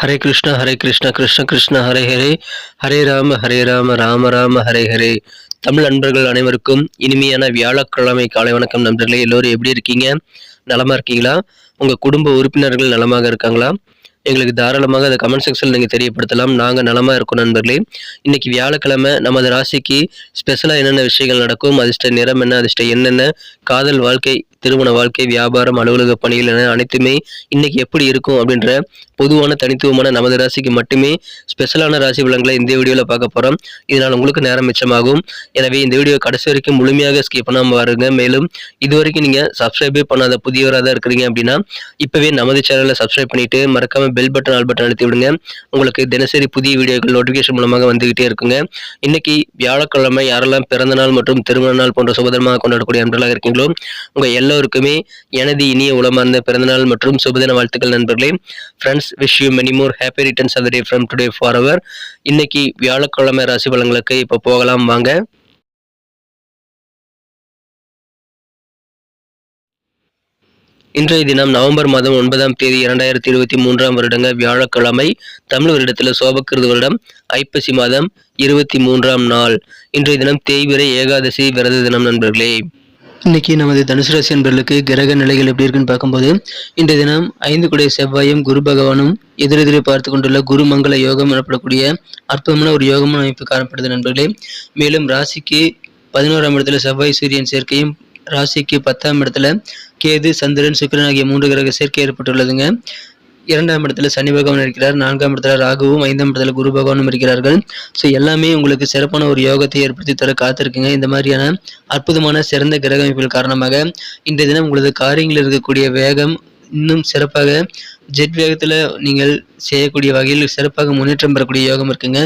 ஹரே கிருஷ்ணா ஹரே கிருஷ்ணா கிருஷ்ண கிருஷ்ண ஹரே ஹரே. ஹரே ராம ஹரே ராம ராம ராம ஹரே ஹரே. தமிழ் நண்பர்கள் அனைவருக்கும் இனிமையான வியாழக்கிழமை காலை வணக்கம் நண்பர்களே. எல்லோரும் எப்படி இருக்கீங்க? நலமா இருக்கீங்களா? உங்க குடும்ப உறுப்பினர்கள் நலமாக இருக்காங்களா? எங்களுக்கு தாராளமாக அதை கமெண்ட் செக்ஷனில் நீங்கள் தெரியப்படுத்தலாம். நாங்கள் நலமாக இருக்கோம் நண்பர்களே. இன்னைக்கு வியாழக்கிழமை நமது ராசிக்கு ஸ்பெஷலாக என்னென்ன விஷயங்கள் நடக்கும்? அதிர்ஷ்ட நிறம் என்ன? அதிர்ஷ்ட என்னென்ன காதல் வாழ்க்கை திருமண வாழ்க்கை வியாபாரம் அலுவலக பணிகள் என அனைத்துமே இன்னைக்கு எப்படி இருக்கும் அப்படின்ற பொதுவான தனித்துவமான நமது ராசிக்கு மட்டுமே ஸ்பெஷலான ராசி பலன்களை இந்த வீடியோவில் பார்க்க போகிறோம் இதனால் உங்களுக்கு நேரம் மிச்சமாகும். எனவே இந்த வீடியோ கடைசி வரைக்கும் முழுமையாக ஸ்கிப் பண்ணாமல் பாருங்க. மேலும் இது வரைக்கும் நீங்கள் சப்ஸ்கிரைபே பண்ணாத புதியவராக தான் இருக்கிறீங்க அப்படின்னா இப்போவே நமது சேனலை சப்ஸ்கிரைப் பண்ணிவிட்டு மறக்காமல் பெல் பட்டன் ஆல் பட்டன் அழுத்தி விடுங்க. உங்களுக்கு தினசரி புதிய வீடியோக்கள் நோட்டிஃபிகேஷன் மூலமாக வந்துகிட்டே இருக்குங்க. இன்னைக்கு வியாழக்கிழமை யாரெல்லாம் பிறந்த நாள் மற்றும் திருமண நாள் போன்ற சுபதினமாக கொண்டாடக்கூடிய நண்பர்களாக இருக்கீங்களோ உங்கள் எல்லா எல்லோருக்குமே எனது இனிய உளமார்ந்த பிறந்தநாள் மற்றும் சுபதின வாழ்த்துக்கள் நண்பர்களே. Friends wish you many more happy returns of day from today for our இன்னைக்கு வியாழக்கிழமை ராசி பலன்களுக்கு இப்போ போகலாம் வாங்க. இன்றைய தினம் நவம்பர் மாதம் ஒன்பதாம் தேதி இரண்டாயிரத்தி இருபத்தி மூன்றாம் வருடங்க வியாழக்கிழமை தமிழ் வருடத்தில் சோபக்கிருது வருடம் ஐப்பசி மாதம் இருபத்தி மூன்றாம் நாள். இன்றைய தினம் தேய்விரை ஏகாதசி விரத தினம் நண்பர்களே. இன்னைக்கு நமது தனுசு ராசி நண்பர்களுக்கு கிரக நிலைகள் எப்படி இருக்குன்னு பார்க்கும்போது இன்றைய தினம் ஐந்து குடைய செவ்வாயும் குரு பகவானும் எதிரெதிரே பார்த்து கொண்டுள்ள குரு மங்கள யோகம் எனப்படக்கூடிய அற்புதமான ஒரு யோகமான அமைப்பு காணப்படுது நண்பர்களே. மேலும் ராசிக்கு பதினோராம் இடத்துல செவ்வாய் சூரியன் சேர்க்கையும் ராசிக்கு பத்தாம் இடத்துல கேது சந்திரன் சுக்கிரன் ஆகிய மூன்று கிரக சேர்க்கை ஏற்பட்டுள்ளதுங்க. இரண்டாம் இடத்துல சனி பகவான் இருக்கிறார் நான்காம் இடத்துல ராகுவும் ஐந்தாம் இடத்துல குரு பகவானும் இருக்கிறார்கள். ஸோ எல்லாமே உங்களுக்கு சிறப்பான ஒரு யோகத்தை ஏற்படுத்தி தர காத்திருக்குங்க. இந்த மாதிரியான அற்புதமான சிறந்த கிரக அமைப்புகள் காரணமாக இன்றைய தினம் உங்களது காரியங்களில் இருக்கக்கூடிய வேகம் இன்னும் சிறப்பாக ஜெட் வேகத்தில் நீங்கள் செய்யக்கூடிய வகையில் சிறப்பாக முன்னேற்றம் பெறக்கூடிய யோகம் இருக்குங்க.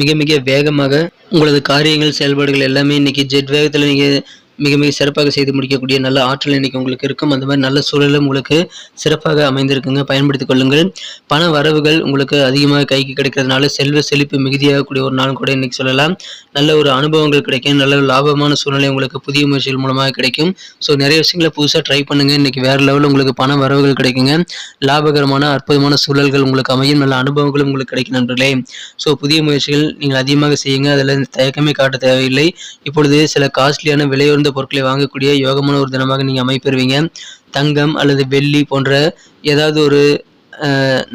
மிக மிக வேகமாக உங்களது காரியங்கள் செயல்பாடுகள் எல்லாமே இன்னைக்கு ஜெட் வேகத்தில் நீங்கள் மிக மிக சிறப்பாக செய்து முடிக்கக்கூடிய நல்ல ஆற்றல் இன்னைக்கு உங்களுக்கு இருக்கும். அந்த மாதிரி நல்ல சூழலும் உங்களுக்கு சிறப்பாக அமைந்திருக்குங்க. பயன்படுத்திக் கொள்ளுங்கள். பண வரவுகள் உங்களுக்கு அதிகமாக கைக்கு கிடைக்கிறதுனால செல்வ செழிப்பு மிகுதியாகக்கூடிய ஒரு நாள் கூட இன்னைக்கு சொல்லலாம். நல்ல ஒரு அனுபவங்கள் கிடைக்கும். நல்ல ஒரு லாபமான சூழ்நிலை உங்களுக்கு புதிய முயற்சிகள் மூலமாக கிடைக்கும். ஸோ நிறைய விஷயங்களை புதுசாக ட்ரை பண்ணுங்க. இன்னைக்கு வேற லெவலில் உங்களுக்கு பண வரவுகள் கிடைக்குங்க. லாபகரமான அற்புதமான சூழல்கள் உங்களுக்கு அமையும். நல்ல அனுபவங்களும் உங்களுக்கு கிடைக்கும் நண்பர்களே. ஸோ புதிய முயற்சிகள் நீங்கள் அதிகமாக செய்யுங்க. அதில் தயக்கமே காட்ட தேவையில்லை. இப்பொழுது சில காஸ்ட்லியான விலையுறந்த பொருட்களை வாங்கக்கூடிய யோகமான ஒரு தினமாக நீங்கள் அமைப்பெறுவீங்க. தங்கம் அல்லது வெள்ளி போன்ற ஏதாவது ஒரு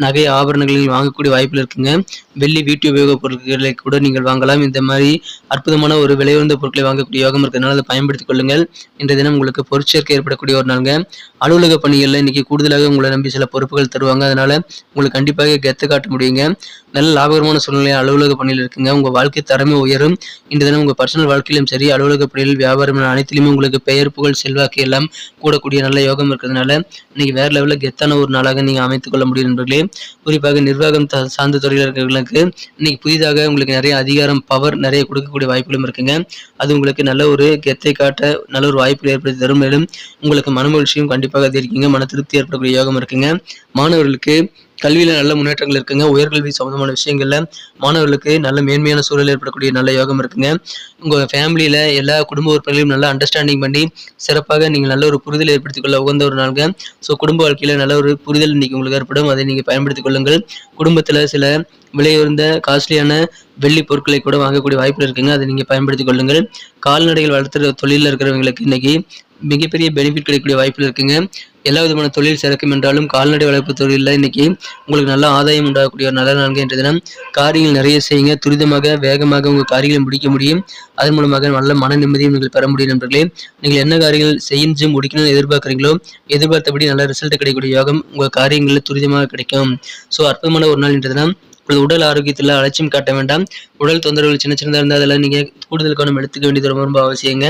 நகை ஆபரணங்களில் வாங்கக்கூடிய வாய்ப்பில் இருக்குங்க. வெள்ளி வீட்டு உபயோகப் பொருட்களை கூட நீங்கள் வாங்கலாம். இந்த மாதிரி அற்புதமான ஒரு விலையுறந்த பொருட்களை வாங்கக்கூடிய யோகம் இருக்கிறதுனால அதை பயன்படுத்திக் கொள்ளுங்கள். இன்றைய தினம் உங்களுக்கு பொருட்சேர்க்கை ஏற்படக்கூடிய ஒரு நாளுங்க. அலுவலக பணிகளில் இன்னைக்கு கூடுதலாக உங்களை நம்பி சில பொறுப்புகள் தருவாங்க. அதனால உங்களுக்கு கண்டிப்பாக கெத்து காட்ட முடியுங்க. நல்ல லாபகரமான சூழ்நிலை அலுவலக பணியில் இருக்குங்க. உங்க வாழ்க்கை தரமே உயரும். இன்றைய தினம் உங்க பர்சனல் வாழ்க்கையிலும் சரி அலுவலக பணியில் வியாபாரம் என அனைத்திலுமே உங்களுக்கு பெயர் புகழ் செல்வாக்கு எல்லாம் கூடக்கூடிய நல்ல யோகம் இருக்கிறதுனால இன்னைக்கு வேற லெவலில் கெத்தான ஒரு நாளாக நீங்க அமைத்துக் கொள்ள முடியும் என்பர்களே குறிப்பாக நிர்வாகம் சார்ந்த துறையில் இருக்கிறவங்களுக்கு இன்னைக்கு புதிதாக உங்களுக்கு நிறைய அதிகாரம் பவர் நிறைய கொடுக்கக்கூடிய வாய்ப்புகளும் இருக்குங்க. அது உங்களுக்கு நல்ல ஒரு கெத்தை காட்ட நல்ல ஒரு வாய்ப்பு ஏற்படுத்தி தரும். மேலும் உங்களுக்கு மன மகிழ்ச்சியும் கண்டிப்பாக அதிகரிக்குங்க. மன திருப்தி ஏற்படக்கூடிய யோகம் இருக்குங்க. மாணவர்களுக்கு கல்வியில் நல்ல முன்னேற்றங்கள் இருக்குங்க. உயர்கல்வி சம்பந்தமான விஷயங்கள்ல மாணவர்களுக்கு நல்ல மேன்மையான சூழல் ஏற்படக்கூடிய நல்ல யோகம் இருக்குங்க. உங்கள் ஃபேமிலியில் எல்லா குடும்ப உறுப்பினர்களையும் நல்லா அண்டர்ஸ்டாண்டிங் பண்ணி சிறப்பாக நீங்கள் நல்ல ஒரு புரிதல் ஏற்படுத்திக் கொள்ள உகந்த ஒரு நாளுங்க. ஸோ குடும்ப வாழ்க்கையில் நல்ல ஒரு புரிதல் இன்னைக்கு உங்களுக்கு ஏற்படும். அதை நீங்கள் பயன்படுத்திக் கொள்ளுங்கள். குடும்பத்தில் சில விலையுறந்த காஸ்ட்லியான வெள்ளி பொருட்களை கூட வாங்கக்கூடிய வாய்ப்பு இருக்குங்க. அதை நீங்கள் பயன்படுத்திக் கொள்ளுங்கள். கால்நடைகள் வளர்த்துற தொழிலில் இருக்கிறவங்களுக்கு இன்னைக்கு மிகப்பெரிய பெனிஃபிட் கிடைக்கக்கூடிய வாய்ப்புகள் இருக்குங்க. எல்லா விதமான தொழில் சிறக்கும் என்றாலும் கால்நடை வளர்ப்பு தொழிலில் இன்னைக்கு உங்களுக்கு நல்ல ஆதாயம் உண்டாகக்கூடிய ஒரு நல்ல நான்கு என்ற தினம். காரியங்கள் நிறைய செய்யுங்க. துரிதமாக வேகமாக உங்கள் காரியங்களை முடிக்க முடியும். அதன் மூலமாக நல்ல மன நிம்மதியும் நீங்கள் பெற முடியும் நண்பர்களே. நீங்கள் என்ன காரியங்கள் செஞ்சு முடிக்கணும்னு எதிர்பார்க்குறீங்களோ எதிர்பார்த்தபடி நல்ல ரிசல்ட் கிடைக்கக்கூடிய யோகம் உங்கள் காரியங்களில் துரிதமாக கிடைக்கும். ஸோ அற்புதமான ஒரு நாள் என்ற தினம். உடல் ஆரோக்கியத்தில் அலட்சியம் காட்ட வேண்டாம். உடல் தொந்தரவுகள் சின்ன சின்னதாக இருந்தால் அதெல்லாம் நீங்கள் கூடுதல் கவனம் எடுத்துக்க வேண்டியது ரொம்ப ரொம்ப அவசியங்க.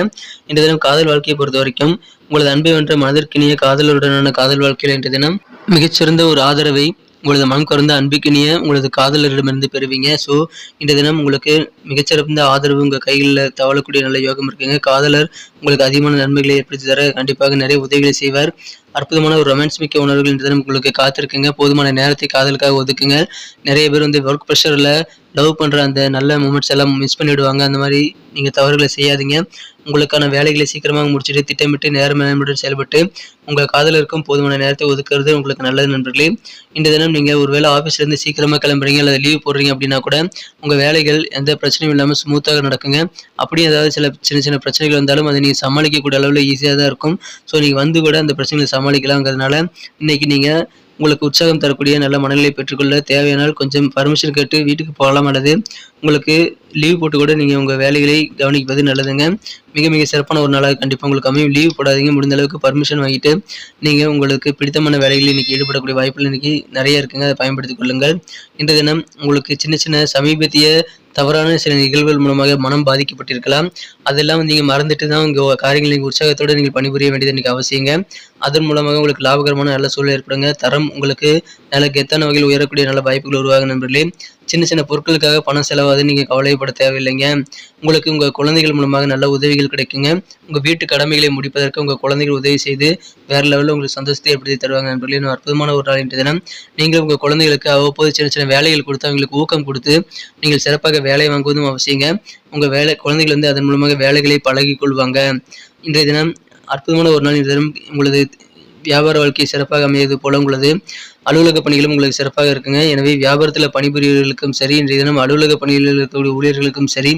இந்த தினம் காதல் வாழ்க்கையை பொறுத்த வரைக்கும் உங்களது அன்பை வென்ற மனதிற்கினிய காதலருடனான காதல் வாழ்க்கையில் இன்றைய தினம் மிகச்சிறந்த ஒரு ஆதரவை உங்களது மனம் கறந்த அன்புக்கினிய உங்களது காதலரிடமிருந்து பெறுவீங்க. ஸோ இந்த தினம் உங்களுக்கு மிகச்சிறந்த ஆதரவு உங்கள் கைகளில் தவழக்கூடிய நல்ல யோகம் இருக்குங்க. காதலர் உங்களுக்கு அதிகமான நன்மைகளை ஏற்படுத்தி தர கண்டிப்பாக நிறைய உதவிகளை செய்வார். அற்புதமான ஒரு ரொமான்ஸ் மிக்க உணர்வுகள் இந்த தினம் உங்களுக்கு காத்திருக்குங்க. போதுமான நேரத்தை காதலுக்காக ஒதுக்குங்க. நிறைய பேர் வந்து ஒர்க் ப்ரெஷரில் லவ் பண்ணுற அந்த நல்ல மூமெண்ட்ஸ் எல்லாம் மிஸ் பண்ணிவிடுவாங்க அந்த மாதிரி நீங்கள் தவறுகளை செய்யாதீங்க. உங்களுக்கான வேலைகளை சீக்கிரமாக முடிச்சுட்டு திட்டமிட்டு நேரம் மேம்பட்டு செயல்பட்டு உங்கள் காதலருக்கும் போதுமான நேரத்தை ஒதுக்குறது உங்களுக்கு நல்லது நண்பர்களே. இந்த தினம் நீங்கள் ஒரு வேலை ஆஃபீஸ்லேருந்து சீக்கிரமாக கிளம்புறீங்க அல்லது லீவ் போடுறீங்க அப்படின்னா கூட உங்கள் வேலைகள் எந்த பிரச்சனையும் இல்லாமல் ஸ்மூத்தாக நடக்குங்க. அப்படியே ஏதாவது சில சின்ன சின்ன பிரச்சனைகள் வந்தாலும் அதை நீங்கள் சமாளிக்கக்கூடிய அளவில் ஈஸியாக தான் இருக்கும். ஸோ நீங்கள் வந்து கூட அந்த பிரச்சனைகளை சமாளிக்கலாங்கிறதுனால இன்னைக்கு நீங்கள் உங்களுக்கு உற்சாகம் தரக்கூடிய நல்ல மனநிலை பெற்றுக்கொள்ள தேவையானால் கொஞ்சம் பர்மிஷன் கேட்டு வீட்டுக்கு போகலாம் அல்லது உங்களுக்கு லீவ் போட்டு கூட நீங்கள் உங்கள் வேலைகளை கவனிப்பது நல்லதுங்க. மிக மிக சிறப்பான ஒரு நாளாக கண்டிப்பாக உங்களுக்கு அமையும். லீவ் போடாதீங்க. முடிந்த அளவுக்கு பர்மிஷன் வாங்கிட்டு நீங்கள் உங்களுக்கு பிடித்தமான வேலைகளில் இன்றைக்கி ஈடுபடக்கூடிய வாய்ப்புகள் இன்றைக்கி நிறைய இருக்குங்க. அதை பயன்படுத்திக் கொள்ளுங்கள். இன்றைய தினம் உங்களுக்கு சின்ன சின்ன சமீபத்திய தவறான சில நிகழ்வுகள் மூலமாக மனம் பாதிக்கப்பட்டிருக்கலாம். அதெல்லாம் வந்து நீங்கள் மறந்துட்டு தான் உங்கள் காரியங்களை நீங்கள் உற்சாகத்தோடு நீங்கள் பணிபுரிய வேண்டியது இன்றைக்கி அவசியங்க. அதன் மூலமாக உங்களுக்கு லாபகரமான நல்ல சூழல் ஏற்படுங்க. தரம் உங்களுக்கு நல்ல கெத்தான வகையில் உயரக்கூடிய நல்ல வாய்ப்புகள் உருவாகும் நண்பர்களே. சின்ன சின்ன பொருட்களுக்காக பணம் செலவாது நீங்கள் கவலைப்பட தேவையில்லைங்க. உங்களுக்கு உங்கள் குழந்தைகள் மூலமாக நல்ல உதவிகள் கிடைக்குங்க. உங்கள் வீட்டு கடமைகளை முடிப்பதற்கு உங்கள் குழந்தைகள் உதவி செய்து வேறு லெவலில் உங்களுக்கு சந்தோஷத்தை ஏற்படுத்தி தருவாங்க நண்பர்களே. இன்னும் அற்புதமான ஒரு நாள் இன்றைய தினம். நீங்கள் உங்கள் குழந்தைகளுக்கு அவ்வப்போது சின்ன சின்ன வேலைகள் கொடுத்து அவங்களுக்கு ஊக்கம் கொடுத்து நீங்கள் சிறப்பாக வேலை வாங்குவதும் அவசியங்க. உங்கள் வேலை குழந்தைகள் வந்து அதன் மூலமாக வேலைகளை பழகி கொள்வாங்க. இன்றைய தினம் அற்புதமான ஒரு நாள் இன்றைய தினம். உங்களது வியாபார வாழ்க்கை சிறப்பாக அமையது போல உங்களது அலுவலக பணிகளும் உங்களுக்கு சிறப்பாக இருக்குங்க. எனவே வியாபாரத்தில் பணிபுரியவர்களுக்கும் சரி இன்றைய தினம் அலுவலக பணியில் இருக்கக்கூடிய ஊழியர்களுக்கும் சரி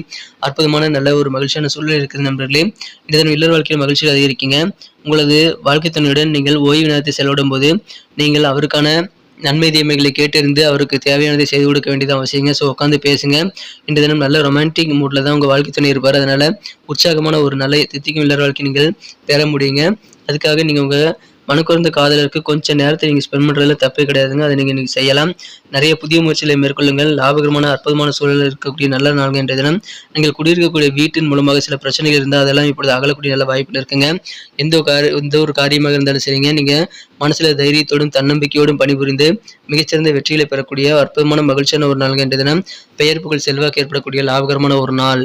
அற்புதமான நல்ல ஒரு மகிழ்ச்சியான சூழ்நிலை இருக்குது நண்பர்களே. இன்றைய தினம் இல்லற வாழ்க்கையில் மகிழ்ச்சி அதிகரிக்கீங்க. உங்களது வாழ்க்கை துணையுடன் நீங்கள் ஓய்வு நேரத்தை செலவிடும் போது நீங்கள் அவருக்கான நன்மை தீமைகளை கேட்டறிந்து அவருக்கு தேவையானதை செய்து கொடுக்க வேண்டியது அவசியங்க. ஸோ உட்காந்து பேசுங்க. இன்றைய தினம் நல்ல ரொமான்டிக் மூடில் தான் உங்கள் வாழ்க்கை துணை இருப்பார். அதனால் உற்சாகமான ஒரு நல்ல தித்திக்கும் இல்லற வாழ்க்கை நீங்கள் பெற முடியுங்க. அதுக்காக நீங்கள் உங்கள் மனக்குறந்த காதலருக்கு கொஞ்சம் நேரத்தை நீங்கள் ஸ்பெண்ட் பண்ணுறதுல தப்பே கிடையாதுங்க. அதை நீங்கள் நீங்கள் செய்யலாம். நிறைய புதிய முயற்சிகளை மேற்கொள்ளுங்கள். லாபகரமான அற்புதமான சூழலில் இருக்கக்கூடிய நல்ல நாள்கள் என்ற தினம். நீங்கள் குடியிருக்கக்கூடிய வீட்டின் மூலமாக சில பிரச்சனைகள் இருந்தால் அதெல்லாம் இப்பொழுது அகலக்கூடிய நல்ல வாய்ப்பில் இருக்குங்க. எந்த ஒரு காரி எந்த ஒரு காரியமாக இருந்தாலும் சரிங்க. நீங்கள் மனசில் தைரியத்தோடும் தன்னம்பிக்கையோடும் பணிபுரிந்து மிகச்சிறந்த வெற்றிகளை பெறக்கூடிய அற்புதமான மகிழ்ச்சியான ஒரு நாள்கள் என்ற தினம். பெயர்ப்புகள் செல்வாக்கு ஏற்படக்கூடிய லாபகரமான ஒரு நாள்.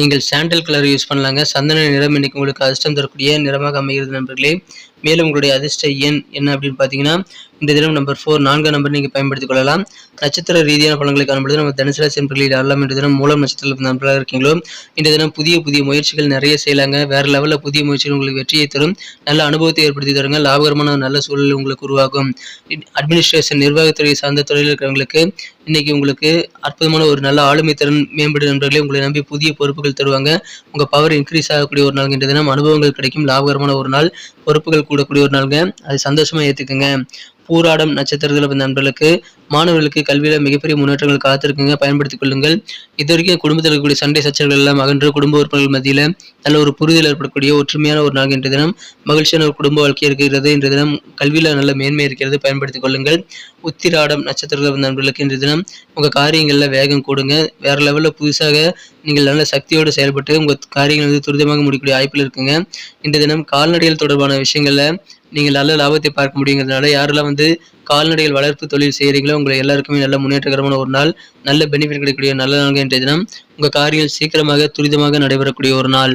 நீங்கள் சாண்டல் கலர் யூஸ் பண்ணலாங்க. சந்தன நிறம் இன்னைக்கு உங்களுக்கு அதிர்ஷ்டம் தரக்கூடிய நிறமாக அமைகிறது நண்பர்களே. மேலும் உங்களுடைய அதிர்ஷ்ட எண் என்ன அப்படின்னு பார்த்தீங்கன்னா இந்த தினம் நம்பர் ஃபோர் நான்காம் நம்பர் நீங்கள் பயன்படுத்திக் கொள்ளலாம். நட்சத்திர ரீதியான பலன்களை காணும்பொழுது நம்ம தனுசராசி நண்பர்களில் ஆடலாம் இந்த தினம் மூலம் நட்சத்திரத்தில் நண்பர்களாக இருக்கீங்களோ? இந்த தினம் புதிய புதிய முயற்சிகள் நிறைய செய்யலாங்க. வேற லெவலில் புதிய முயற்சிகள் உங்களுக்கு வெற்றியை தரும். நல்ல அனுபவத்தை ஏற்படுத்தி தருங்க. லாபகரமான நல்ல சூழல் உங்களுக்கு உருவாகும். அட்மினிஸ்ட்ரேஷன் நிர்வாகத்துறை சார்ந்த துறையில் இருக்கிறவங்களுக்கு இன்னைக்கு உங்களுக்கு அற்புதமான ஒரு நல்ல ஆளுமை திறன் மேம்படும் நண்பர்களே உங்களை நம்பி புதிய பொறுப்புகள் தருவாங்க. உங்க பவர் இன்க்ரீஸ் ஆகக்கூடிய ஒரு நாள் தினம் அனுபவங்கள் கிடைக்கும். லாபகரமான ஒரு நாள். பொறுப்புகள் கூடக்கூடிய ஒரு நாளுங்க. அது சந்தோஷமா ஏற்றுக்குங்க பூராடம் நட்சத்திரத்தில் வந்த நண்பர்களுக்கு மாணவர்களுக்கு கல்வியில் மிகப்பெரிய முன்னேற்றங்கள் காத்திருக்குங்க. பயன்படுத்திக் கொள்ளுங்கள். இது வரைக்கும் குடும்பத்தில் இருக்கக்கூடிய சண்டை சச்சரவுகள் எல்லாம் அகன்று குடும்ப உறுப்பினர்கள் மத்தியில் நல்ல ஒரு புரிதல் ஏற்படக்கூடிய ஒற்றுமையான ஒரு நாள் இன்றைய தினம் மகிழ்ச்சியான ஒரு குடும்ப வாழ்க்கை இருக்கிறது இன்றைய தினம். கல்வியில் நல்ல மேன்மை இருக்கிறது. பயன்படுத்திக் கொள்ளுங்கள். உத்திராடம் நட்சத்திரத்தில் வந்த நண்பர்களுக்கு இன்றைய தினம் உங்கள் காரியங்களில் வேகம் கூடுங்க. வேற லெவலில் புதுசாக நீங்கள் நல்ல சக்தியோடு செயல்பட்டு உங்கள் காரியங்கள் வந்து துரிதமாக முடிக்கக்கூடிய வாய்ப்பில் இருக்குங்க. இன்றைய தினம் கால்நடைகள் தொடர்பான விஷயங்களில் நீங்கள் நல்ல லாபத்தை பார்க்க முடியுங்கிறதுனால யாரெல்லாம் வந்து கால்நடைகள் வளர்ப்பு தொழில் செய்கிறீங்களோ உங்களை எல்லாருக்குமே நல்ல முன்னேற்றகரமான ஒரு நாள் நல்ல பெனிஃபிட் கிடைக்கக்கூடிய நல்ல நாள் என்ற தினம் உங்கள் காரியம் சீக்கிரமாக துரிதமாக நடைபெறக்கூடிய ஒரு நாள்.